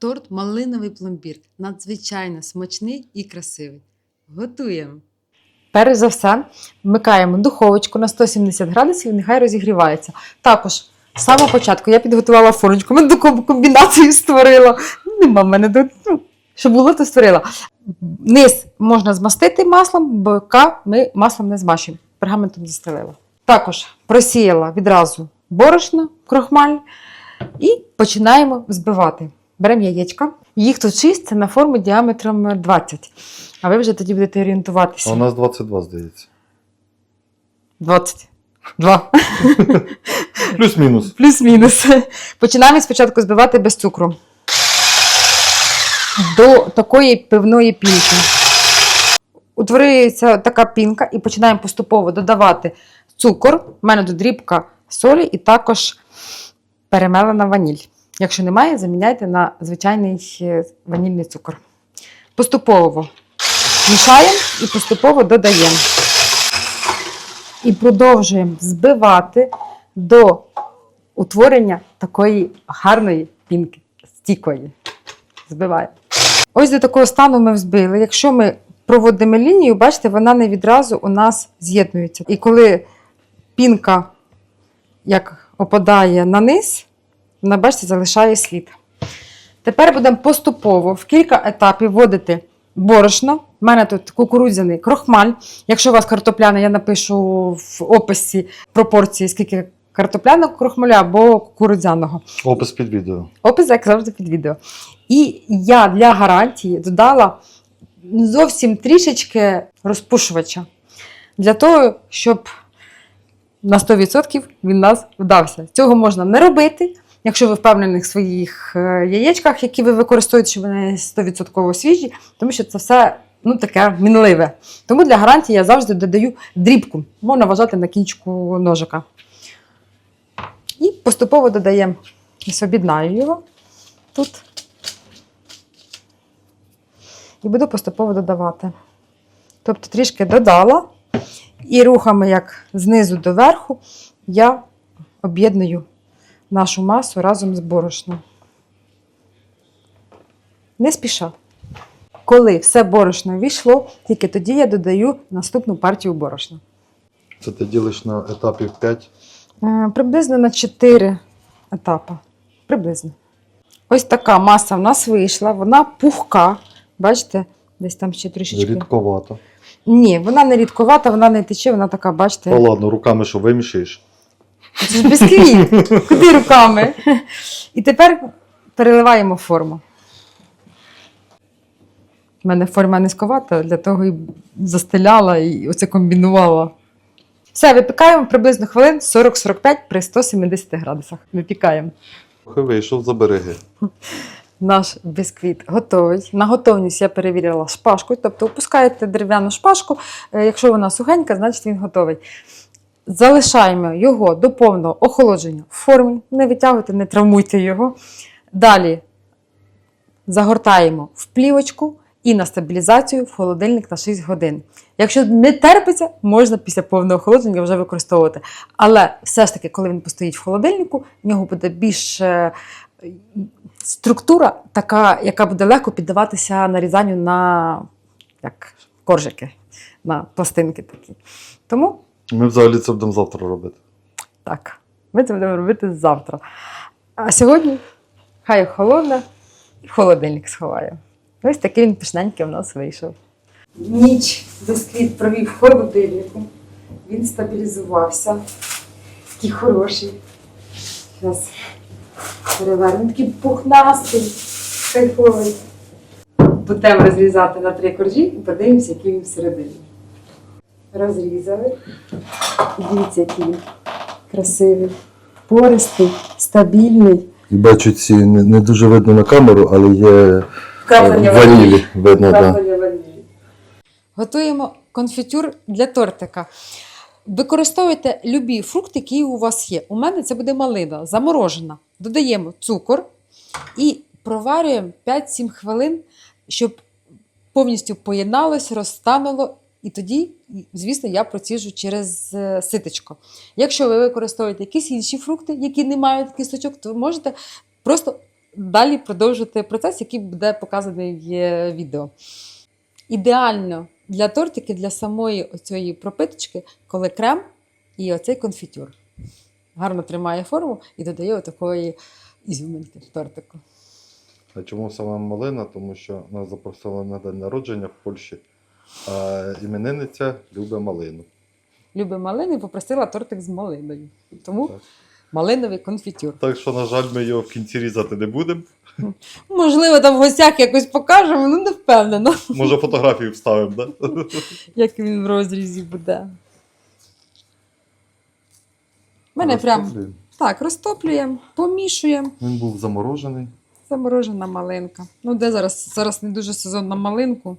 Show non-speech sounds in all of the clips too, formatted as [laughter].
Торт малиновий пломбір. Надзвичайно смачний і красивий. Готуємо. Перш за все, вмикаємо духовочку на 170 градусів, і нехай розігрівається. Також з самого початку я підготувала формочку, ми таку комбінацію створила. Нема в мене до. Ну, було, то створила. Низ можна змастити маслом, бока ми маслом не змащуємо. Пергаментом застелила. Також просіяла відразу борошно, крохмаль і починаємо взбивати. Беремо яєчка. Їх тут 6, на форму діаметром 20. А ви вже тоді будете орієнтуватися. А у нас 22, здається. 20. Два. [laughs] Плюс-мінус. Плюс-мінус. Починаємо спочатку збивати без цукру. До такої пивної пінки. Утворюється така пінка, і починаємо поступово додавати цукор. У мене тут дрібка солі і також перемелена ваніль. Якщо немає, заміняйте на звичайний е, ванільний цукор. Поступово мішаємо і поступово додаємо. І продовжуємо збивати до утворення такої гарної пінки, стійкої. Збиваємо. Ось до такого стану ми взбили. Якщо ми проводимо лінію, бачите, вона не відразу у нас з'єднується. І коли пінка як опадає на низ, вона, бачите, залишає слід. Тепер будемо поступово в кілька етапів вводити борошно. У мене тут кукурудзяний крохмаль. Якщо у вас картопляна, я напишу в описі пропорції, скільки картопляного крохмаля або кукурудзяного. Опис під відео. Опис, як завжди, під відео. І я для гарантії додала зовсім трішечки розпушувача. Для того, щоб на 100% він нас вдався. Цього можна не робити, якщо ви впевнені в своїх е, яєчках, які ви використовуєте, щоб вони 100% свіжі, тому що це все ну, таке мінливе. Тому для гарантії я завжди додаю дрібку. Можна вважати на кінчику ножика. І поступово додаємо, об'єднаю його тут. І буду поступово додавати. Тобто трішки додала, і рухами, як знизу до верху, я об'єдную нашу масу разом з борошном. Не спіша. Коли все борошно війшло, тільки тоді я додаю наступну партію борошна. Це ти ділиш на етапів 5. Е, Приблизно на 4 етапи. Приблизно. Ось така маса в нас вийшла, вона пухка. Бачите, десь там ще трішечки. Рідковато. Ні, вона не рідковата, вона не тече, вона така, бачите. Та ладно, руками що вимішаєш. Це ж бісквіт. [laughs] Куди руками? І тепер переливаємо форму. У мене форма низьковата, для того і застеляла і оце комбінувала. Все, випікаємо приблизно хвилин 40-45 при 170 градусах. Випікаємо. Трохи вийшов за береги. Наш бісквіт готовий. На готовність я перевірила шпажкою, тобто опускаєте дерев'яну шпажку. е, Якщо вона сухенька, значить він готовий. Залишаємо його до повного охолодження в формі, не витягуйте, не травмуйте його. Далі загортаємо в плівочку і на стабілізацію в холодильник на 6 годин. Якщо не терпиться, можна після повного охолодження вже використовувати. Але все ж таки, коли він постоїть в холодильнику, в нього буде більш е, структура, така, яка буде легко піддаватися нарізанню на як, коржики, на пластинки такі. Тому Ми взагалі це будемо завтра робити. так, ми це будемо робити завтра. А сьогодні хай холодне і в холодильник сховаю. Ось такий він пишненький у нас вийшов. Ніч бісквіт провів в холодильнику. Він стабілізувався. Такий хороший. Зараз перевернемо. Такий пухнастий, кайфовий. Будемо розрізати на три коржі і подивимося, який він всередині. Розрізали. Дивіться, який красивий, пористий, стабільний. І бачу, ці не, не дуже видно на камеру, але є Вкраплення ванілі. Видно, ванілі. Готуємо конфітюр для тортика. Використовуйте любі фрукти, які у вас є. У мене це буде малина, заморожена. Додаємо цукор і проварюємо 5-7 хвилин, щоб повністю поєдналось, розтануло. І тоді, звісно, я проціжу через е, ситечко. Якщо ви використовуєте якісь інші фрукти, які не мають кісточок, то можете просто далі продовжити процес, який буде показаний в е, відео. Ідеально для тортики, для самої оцієї пропиточки, коли крем і оцей конфітюр. Гарно тримає форму і додає отакої ізюминки тортику. А чому саме малина? Тому що нас запросили на день народження в Польщі, а іменинниця любить малину. Люби малини і попросила тортик з малиною. Тому Так. малиновий конфітюр. Так що, на жаль, ми його в кінці різати не будемо. Можливо, там в гостях якось покажемо, ну не впевнена, Може, фотографію вставимо, так? Да? як він в розрізі буде. Мене прям так розтоплюємо, помішуємо. Він був заморожений. Заморожена малинка. Ну, де зараз? Зараз не дуже сезон на малинку.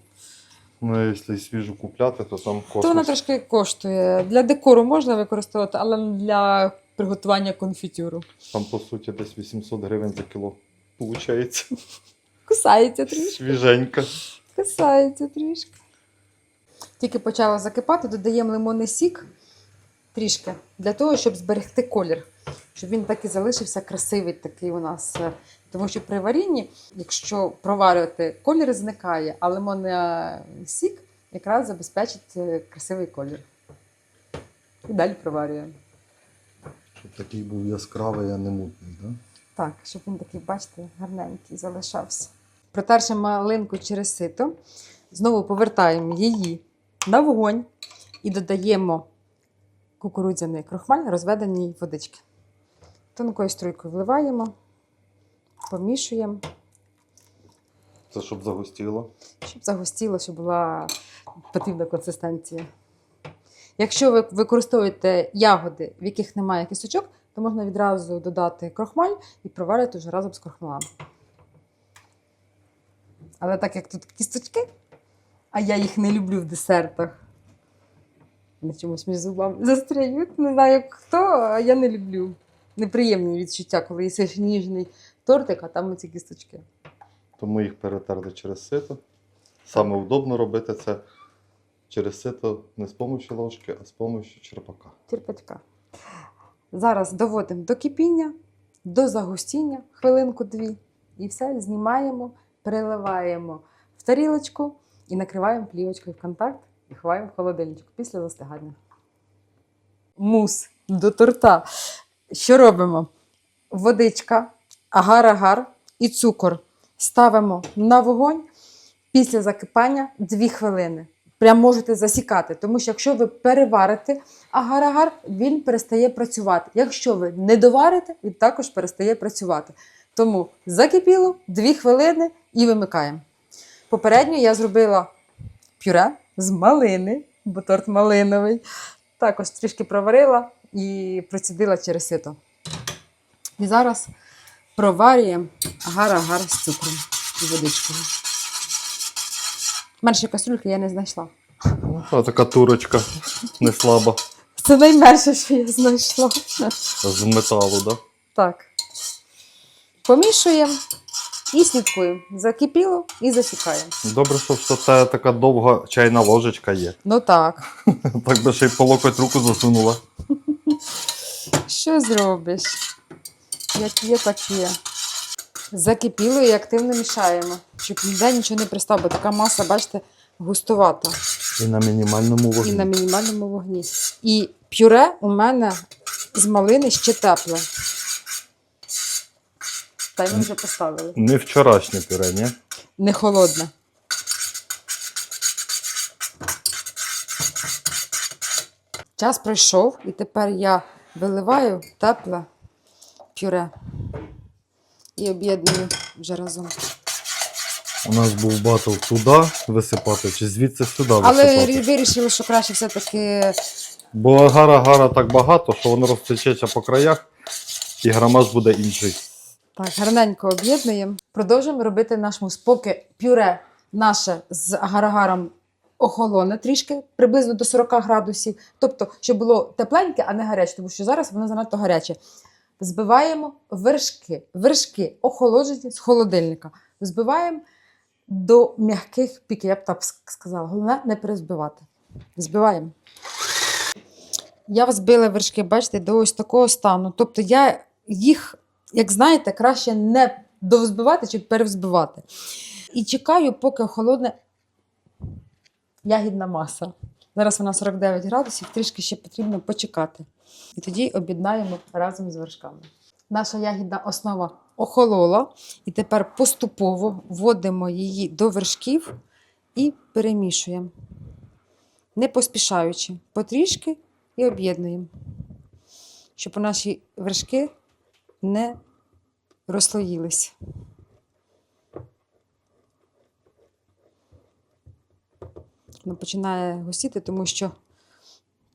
Ну, якщо свіжу купляти, то там То вона космос. трошки коштує. Для декору можна використовувати, але для приготування конфітюру. Там, по суті, десь 800 гривень за кіло. Получається. Кусається трішки. Свіженька. Кисається трішки. Тільки почала закипати, додаємо лимонний сік трішки, для того, щоб зберегти колір, щоб він так і залишився красивий такий у нас. Тому що при варінні, якщо проварювати, колір зникає, а лимонний сік якраз забезпечить е, красивий колір. І далі проварюємо. Щоб такий був яскравий, а не мутний, так? Так, щоб він такий, бачите, гарненький залишався. Протерши малинку через сито, знову повертаємо її на вогонь і додаємо кукурудзяний крохмаль, розведеній водички. Тонкою струйкою вливаємо, помішуємо, Це щоб загустіло. щоб загустіло, щоб була потрібна консистенція. Якщо ви використовуєте ягоди, в яких немає кісточок, то можна відразу додати крохмаль і проварити вже разом з крохмалем. Але так як тут кісточки, а я їх не люблю в десертах. Вони чомусь між зубами застряють. Не знаю, хто, а я не люблю. Неприємні відчуття, коли їсиш ніжний тортик, а там оці кісточки. Тому їх перетерли через сито. Саме удобно робити це через сито не з допомогою ложки, а з допомогою черпака. Черпачка. Зараз доводимо до кипіння, до загустіння, хвилинку-дві. І все знімаємо, переливаємо в тарілочку і накриваємо плівочкою в контакт і ховаємо в холодильничок після застигання. Мус до торта. Що робимо? Водичка, агар-агар і цукор ставимо на вогонь після закипання 2 хвилини. Прям можете засікати, тому що якщо ви переварите агар-агар, він перестає працювати. Якщо ви не доварите, він також перестає працювати. Тому закипіло 2 хвилини і вимикаємо. Попередньо я зробила пюре з малини, бо торт малиновий. Також трішки проварила і процідила через сито. І зараз проварюємо агар-агар з цукром і водичкою. Менше кастрюльки я не знайшла. А така турочка не слаба. Це найменше, що я знайшла. З металу, так? Так. Помішуємо і слідкуємо. Закипіло і засікаємо. Добре, що все це така довга чайна ложечка є. Ну так. [laughs] Так би ще й по локоть руку засунула. Що зробиш? Як є, так є. Закипіло і активно мішаємо, щоб ніде нічого не пристав, бо така маса, бачите, густувата. І на мінімальному вогні. І на мінімальному вогні. І пюре у мене з малини ще тепле. Та й ми вже поставили. Не вчорашнє пюре, ні? Не холодне. Час пройшов, і тепер я виливаю тепле пюре. І об'єдную вже разом. У нас був батл туди висипати, чи звідси сюди Але вирішили, що краще все-таки Бо агара-гара так багато, що воно розтечеться по краях, і грамаж буде інший. так, гарненько об'єднуємо. Продовжуємо робити наш мус. Поки пюре наше з агарагаром охолоне трішки, приблизно до 40 градусів. Тобто, щоб було тепленьке, а не гаряче, тому що зараз воно занадто гаряче. Збиваємо вершки. Вершки охолоджені з холодильника. Збиваємо до м'яких піків, я б так сказала. Головне не перезбивати. Збиваємо. Я взбила вершки, бачите, до ось такого стану. Тобто я їх, як знаєте, краще не довзбивати чи перевзбивати. І чекаю, поки охолодне ягідна маса. Зараз вона 49 градусів, трішки ще потрібно почекати. І тоді об'єднаємо разом з вершками. Наша ягідна основа охолола, і тепер поступово вводимо її до вершків і перемішуємо, не поспішаючи, потрішки і об'єднуємо, щоб наші вершки не розслоїлись. Починає густіти, тому що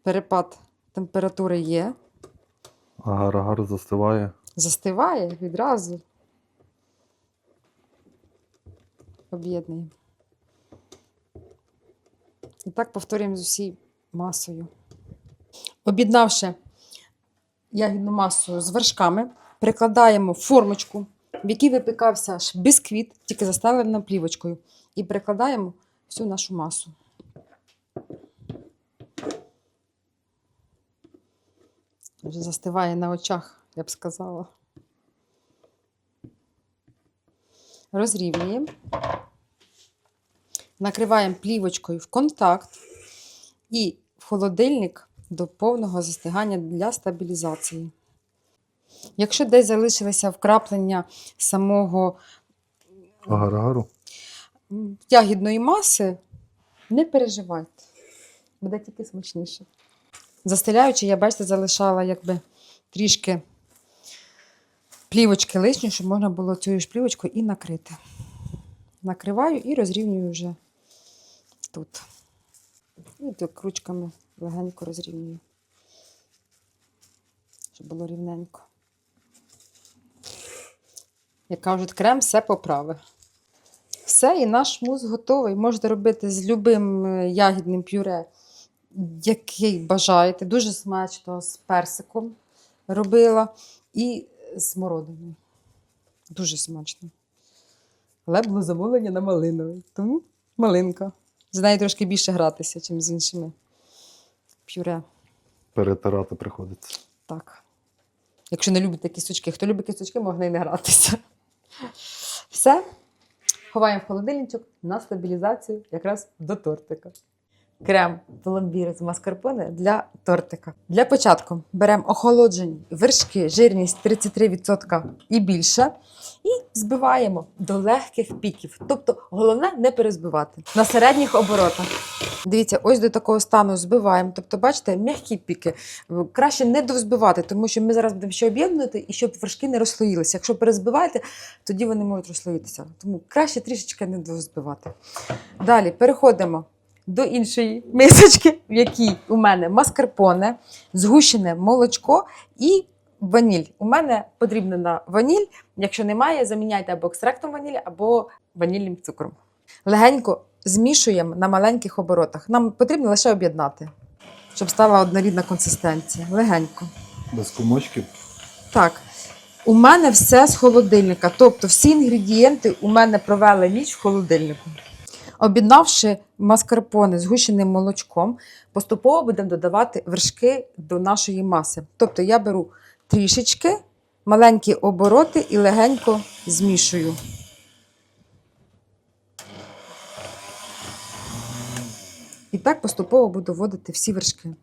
перепад температури є, Агар-агар застиває. застиває відразу. Об'єднуємо. І так повторюємо з усією масою. Об'єднавши ягідну масу з вершками, прикладаємо формочку, в якій випікався ж бісквіт, тільки заставлена плівочкою, і прикладаємо всю нашу масу. Вже застиває на очах, я б сказала. Розрівнюємо. Накриваємо плівочкою в контакт і в холодильник до повного застигання для стабілізації. Якщо десь залишилися вкраплення самого Агар-агару. ягідної маси, не переживайте. Буде тільки смачніше. Застеляючи, я, бачите, залишала якби трішки плівочки лишньої, щоб можна було цією ж плівочкою і накрити. Накриваю і розрівнюю вже тут. І так ручками легенько розрівнюю, щоб було рівненько. Як кажуть, крем все поправить. Все, і наш мус готовий. Можете робити з любим е, ягідним пюре, який бажаєте. Дуже смачно з персиком робила і з смородиною. Дуже смачно. Але було замовлення на малиновий. Тому малинка. З нею трошки більше гратися, ніж з іншими пюре. Перетирати приходиться. Так. Якщо не любите кісточки, хто любить кісточки, можна і не гратися. Все. Ховаємо в холодильничок на стабілізацію якраз до тортика. Крем пломбір з маскарпоне для тортика. Для початку беремо охолоджені вершки, жирність 33% і більше. І збиваємо до легких піків. Тобто головне не перезбивати. На середніх оборотах. Дивіться, ось до такого стану збиваємо. Тобто, бачите, м'які піки. Краще не довзбивати, тому що ми зараз будемо ще об'єднувати і щоб вершки не розслоїлися. Якщо перезбиваєте, тоді вони можуть розслоїтися. Тому краще трішечки не довзбивати. Далі переходимо до іншої мисочки, в якій у мене маскарпоне, згущене молочко і ваніль. У мене подрібнена ваніль. Якщо немає, заміняйте або екстрактом ванілі, або ванільним цукром. Легенько змішуємо на маленьких оборотах. Нам потрібно лише об'єднати, щоб стала однорідна консистенція. Легенько. Без комочків. Так. У мене все з холодильника. Тобто всі інгредієнти у мене провели ніч в холодильнику. Об'єднавши маскарпоне з гущеним молочком, поступово будемо додавати вершки до нашої маси. Тобто я беру трішечки, маленькі обороти і легенько змішую. І так поступово буду вводити всі вершки.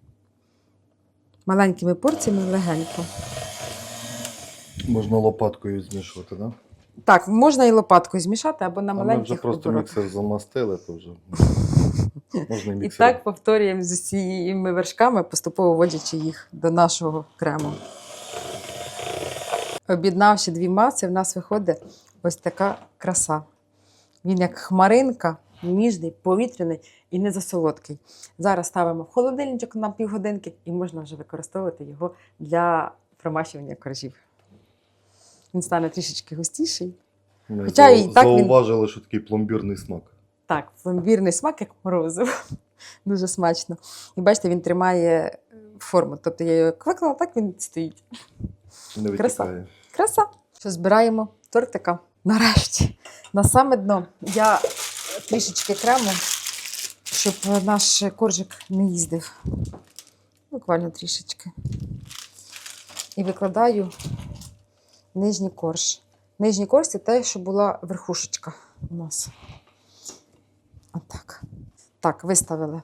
Маленькими порціями легенько. Можна лопаткою змішувати, так? Да? Так, можна і лопаткою змішати або на А ми вже просто оборотах. міксер замастили, то вже [laughs] можна і І так повторюємо з усіма вершками, поступово вводячи їх до нашого крему. Об'єднавши дві маси, в нас виходить ось така краса. Він як хмаринка, ніжний, повітряний і не засолодкий. Зараз ставимо в холодильничок на півгодинки і можна вже використовувати його для промащування коржів. Він стане трішечки густіший. Ми Хоча і так він- зауважили, що такий пломбірний смак. Так, пломбірний смак, як морозиво. [laughs] Дуже смачно. І бачите, він тримає е, форму. Тобто я його як виклала, так він стоїть. Не Краса. витікає. Краса. Що збираємо тортика. Нарешті. На саме дно я трішечки крему, щоб наш коржик не їздив. Буквально трішечки. І викладаю нижній корж. Нижній корж це те, що була верхушечка у нас. Отак. Так, виставили.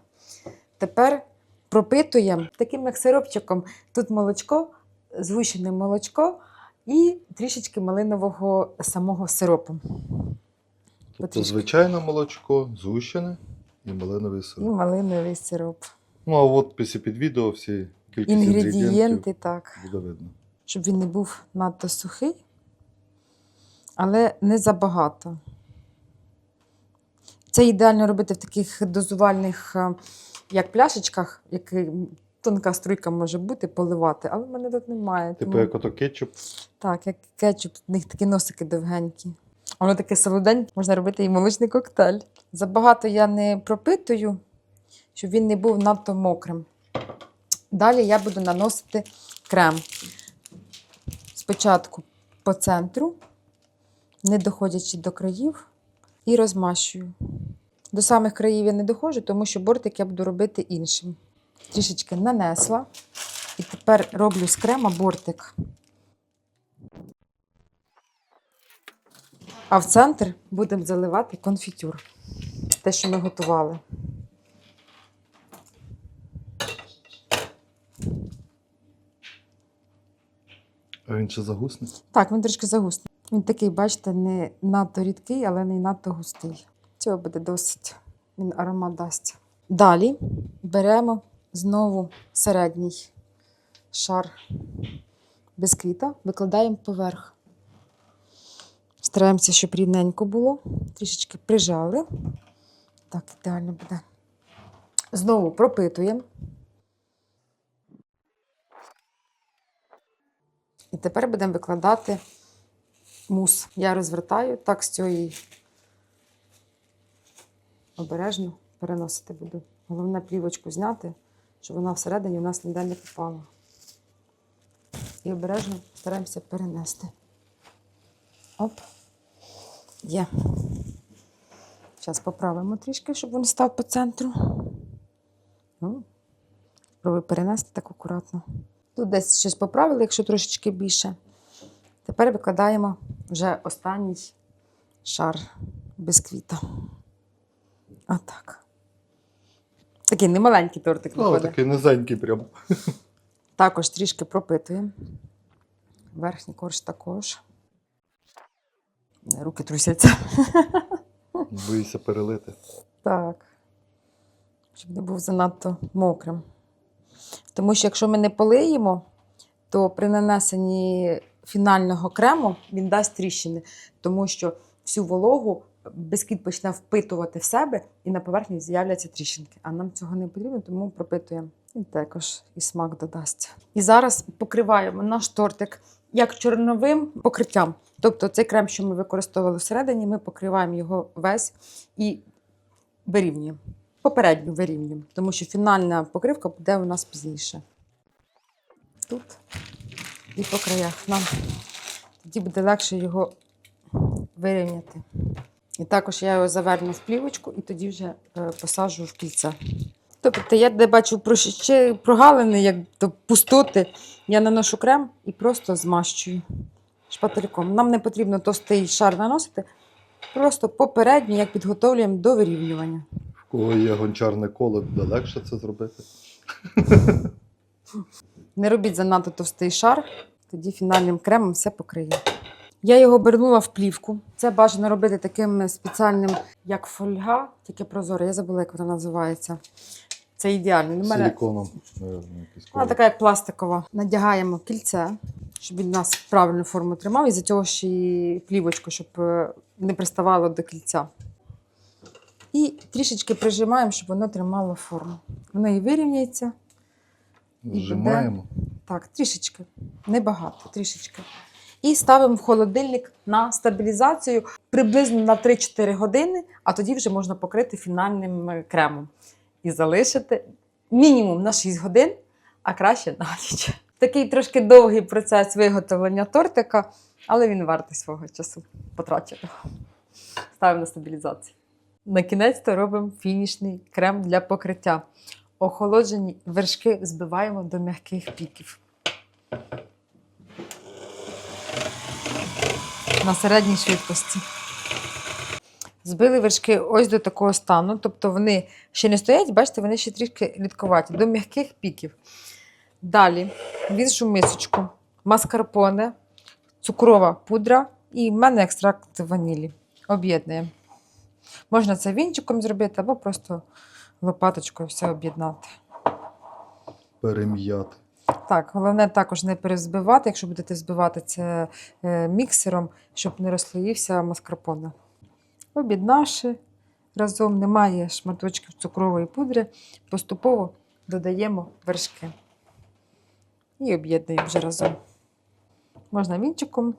Тепер пропитуємо таким як сиропчиком. Тут молочко, згущене молочко і трішечки малинового самого сиропу. Тобто звичайне молочко, згущене і малиновий І сироп. малиновий сироп. Ну, а от після під відео всі кількість інгредієнтів Інгредієнти, так. буде видно. Щоб він не був надто сухий, але не забагато. Це ідеально робити в таких дозувальних, е, як пляшечках, які тонка струйка може бути, поливати, але в мене тут немає. Типу, тому- як ото кетчуп. Так, як кетчуп, в них такі носики довгенькі. Воно таке солоденьке, можна робити і молочний коктейль. Забагато я не пропитую, щоб він не був надто мокрим. Далі я буду наносити крем. Спочатку по центру, не доходячи до країв, і розмащую. До самих країв я не доходжу, тому що бортик я буду робити іншим. Трішечки нанесла. І тепер роблю з крема бортик. А в центр будемо заливати конфітюр. Те, що ми готували. А він ще загусне. Так, він трішки загустий. Він такий, бачите, не надто рідкий, але не надто густий. Цього буде досить. Він аромат дасть. Далі беремо знову середній шар бисквіта, викладаємо поверх. Стараємося, щоб рівненько було. Трішечки прижали. Так, ідеально буде. Знову пропитуємо. І тепер будемо викладати мус. Я розвертаю, так з цієї обережно переносити буду. Головне плівочку зняти, щоб вона всередині у нас ніде не попала. І обережно стараємося перенести. Оп. Є. Зараз поправимо трішки, щоб він став по центру. Спробуй перенести так акуратно. Тут десь щось поправили, якщо трошечки більше. Тепер викладаємо вже останній шар бисквіта. Отак. Такий немаленький тортик Ну, виходить. такий низенький прям. Також трішки пропитуємо. Верхній корж також. Руки трусяться. Боїся перелити. Так. Щоб не був занадто мокрим. Тому що якщо ми не полиємо, то при нанесенні фінального крему він дасть тріщини, тому що всю вологу бисквіт почне впитувати в себе і на поверхні з'являться тріщинки. А нам цього не потрібно, тому пропитуємо. Він також і смак додасть. І зараз покриваємо наш тортик як чорновим покриттям. Тобто цей крем, що ми використовували всередині, ми покриваємо його весь і вирівнюємо. Попередньо вирівнюємо, тому що фінальна покривка буде у нас пізніше. Тут і по краях. Нам тоді буде легше його вирівняти. І також я його заверну в плівочку і тоді вже е, посаджу в кільця. Тобто я де бачу прогалини, як то пустоти, я наношу крем і просто змащую шпательком. Нам не потрібно товстий шар наносити, просто попередньо, як підготовлюємо до вирівнювання. Кого є гончарне коло, буде легше це зробити. Не робіть занадто товстий шар, тоді фінальним кремом все покриє. Я його обернула в плівку. Це бажано робити таким спеціальним, як фольга, тільки прозора. Я забула, як вона називається. Це ідеально. Мене Силіконом. вона така, як пластикова. Надягаємо кільце, щоб він нас правильну форму тримав, і за цього ще й плівочку, щоб е, не приставало до кільця. І трішечки прижимаємо, щоб воно тримало форму. Воно і вирівняється. Зжимаємо. Так, трішечки, небагато, трішечки. І ставимо в холодильник на стабілізацію приблизно на 3-4 години, а тоді вже можна покрити фінальним кремом. І залишити мінімум на 6 годин, а краще на ніч. Такий трошки довгий процес виготовлення тортика, але він вартий свого часу потраченого. Ставимо на стабілізацію. На кінець то робимо фінішний крем для покриття. Охолоджені вершки збиваємо до м'яких піків. на середній швидкості. Збили вершки ось до такого стану, тобто вони ще не стоять, бачите, вони ще трішки рідковаті, до м'яких піків. Далі в іншу мисочку маскарпоне, цукрова пудра і в мене екстракт ванілі. Об'єднуємо. Можна це вінчиком зробити або просто лопаточкою все об'єднати. Перем'яти. Так, головне також не перезбивати, якщо будете збивати це е, міксером, щоб не розслоївся маскарпоне. Об'єднавши разом, немає шматочків цукрової пудри, поступово додаємо вершки. І об'єднуємо вже разом. Можна вінчиком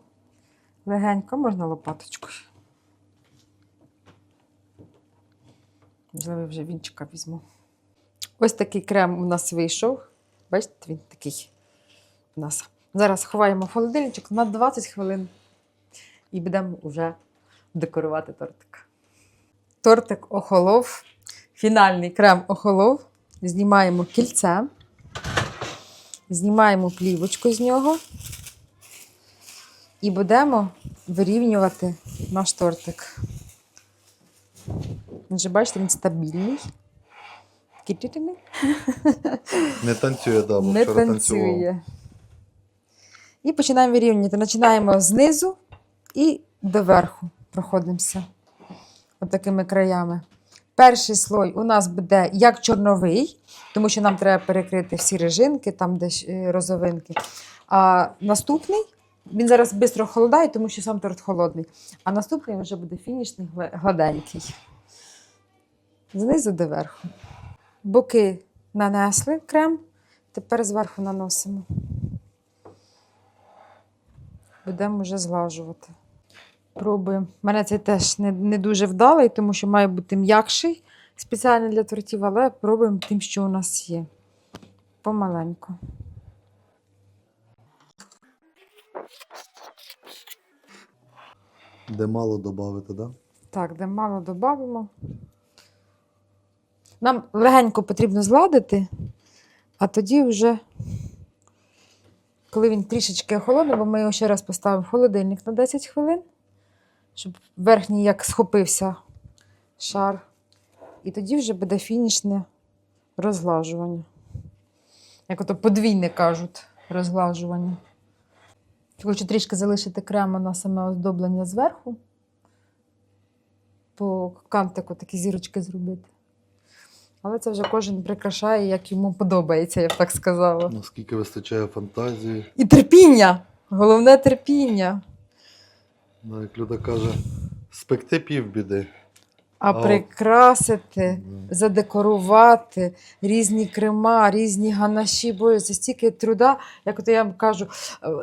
легенько, можна лопаточкою. Можливо, вже вінчика візьму. Ось такий крем у нас вийшов. Бачите, він такий у нас. Зараз ховаємо в холодильничок на 20 хвилин і будемо вже декорувати тортик. Тортик охолов, фінальний крем охолов. Знімаємо кільце, знімаємо плівочку з нього і будемо вирівнювати наш тортик. Він же, бачите, він стабільний. Такий. Не танцює, да, бо не вчора танцював. танцює. І починаємо вирівнювати. Починаємо знизу і доверху проходимося отакими краями. Перший слой у нас буде як чорновий, тому що нам треба перекрити всі режинки, там де е, розовинки. А наступний він зараз швидко холодає, тому що сам торт холодний. А наступний вже буде фінішний гла- гладенький. Знизу до верху. Боки нанесли крем, тепер зверху наносимо. Будемо вже зглажувати. Пробуємо. У мене цей теж не, не дуже вдалий, тому що має бути м'якший спеціально для тортів, але пробуємо тим, що у нас є. Помаленьку. Де мало додати, да? Так, де мало додамо. Нам легенько потрібно зладити, а тоді вже, коли він трішечки охолоне, бо ми його ще раз поставимо в холодильник на 10 хвилин, щоб верхній як схопився шар. І тоді вже буде фінішне розглажування. Як ото подвійне кажуть, розглажування. Хочу трішки залишити крему на саме оздоблення зверху по кантику такі зірочки зробити. Але це вже кожен прикрашає, як йому подобається, я б так сказала. Наскільки вистачає фантазії. І терпіння! Головне терпіння. Да, як Люда каже, спекти півбіди. А А. прикрасити, Да. задекорувати різні крема, різні ганаші. Боже, це стільки труда, як от я вам кажу,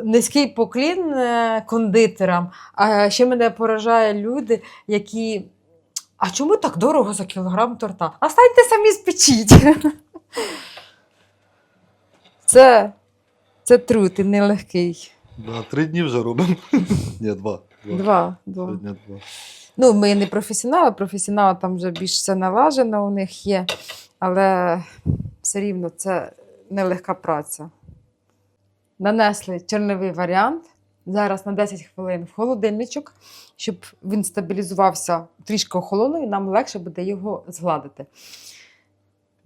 низький поклін е, кондитерам. А ще мене поражає люди, які. А чому так дорого за кілограм торта? А станьте самі спечіть. [laughs] Це, це труд і нелегкий. Да, три дні вже робимо. [laughs] Ні, два. Два. Два. два. Сьогодні два. Ну, ми не професіонали, професіонали там вже більш все налажено у них є, але все рівно це нелегка праця. Нанесли чорновий варіант. Зараз на 10 хвилин в холодильничок, щоб він стабілізувався трішки охолонув, і нам легше буде його згладити.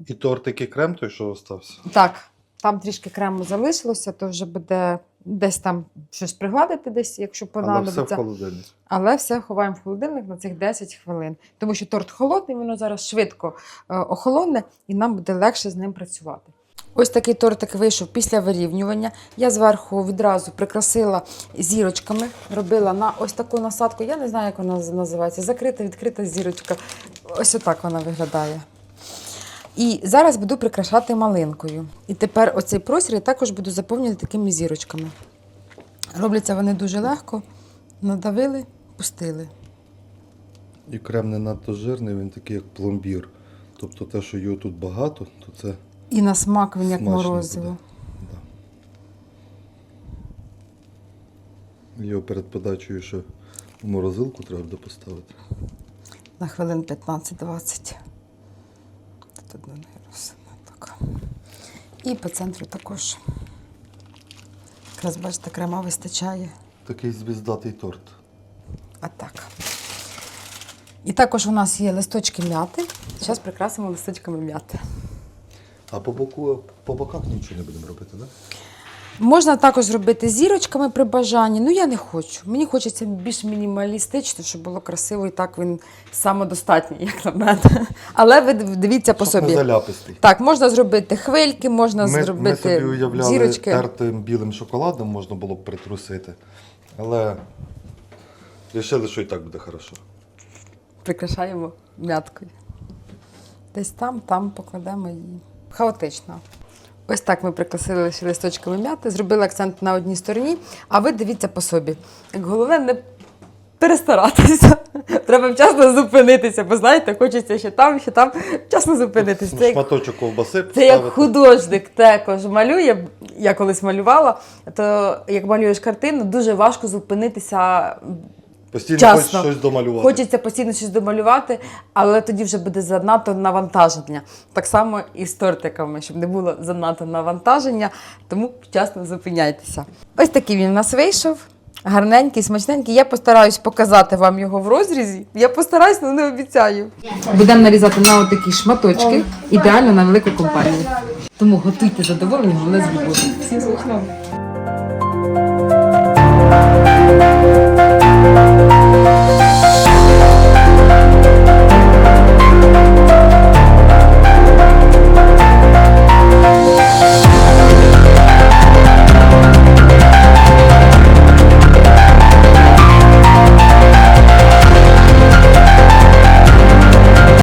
І тортик і крем той, що остався. Так, там трішки крему залишилося, то вже буде десь там щось пригладити, десь, якщо Але все понадобиться. в холодильник. Але все ховаємо в холодильник на цих 10 хвилин. Тому що торт холодний, воно зараз швидко е, охолоне і нам буде легше з ним працювати. Ось такий тортик вийшов після вирівнювання. Я зверху відразу прикрасила зірочками, робила на ось таку насадку. Я не знаю, як вона називається. Закрита, відкрита зірочка. Ось отак вона виглядає. І зараз буду прикрашати малинкою. І тепер оцей простір я також буду заповнювати такими зірочками. Робляться вони дуже легко. Надавили, пустили. І крем не надто жирний, він такий, як пломбір. Тобто те, що його тут багато, то це І на смак він як Смачно морозиво. буде. да. його перед подачею ще в морозилку треба буде поставити. На хвилин 15-20. Тут одне роз- так. І по центру також. Якраз бачите, крема вистачає. Такий звіздатий торт. А так. І також у нас є листочки м'яти. Зараз прикрасимо листочками м'яти. А по боку, по боках нічого не будемо робити, так? Можна також зробити зірочками при бажанні. Ну я не хочу. Мені хочеться більш мінімалістично, щоб було красиво, і так він самодостатній, як на мене. Але ви дивіться по Щоб не собі. заляпистий. Так, можна зробити хвильки, можна Ми, ми зробити собі уявляли зірочки. тертим білим шоколадом можна було б притрусити. Але вирішили, що і так буде хорошо. Прикрашаємо м'яткою. Десь там, там покладемо її. Хаотично. Ось так ми прикрасили листочками м'яти, зробили акцент на одній стороні, а ви дивіться по собі. Як головне, не перестаратися. [laughs] Треба вчасно зупинитися, бо знаєте, хочеться ще там, ще там. Вчасно зупинитися. Це як Шматочок ковбаси Це як художник також малює. Я колись малювала, то як малюєш картину, дуже важко зупинитися. Постійно вчасно. хочеш щось домалювати. Хочеться постійно щось домалювати, але тоді вже буде занадто навантаження. Так само і з тортиками, щоб не було занадто навантаження, тому вчасно зупиняйтеся. Ось такий він у нас вийшов. Гарненький, смачненький. Я постараюсь показати вам його в розрізі. Я постараюсь, але не обіцяю. Будемо нарізати на отакі шматочки, ідеально на велику компанію. Тому готуйте задоволення, головне з любов'ю. Всім смачного!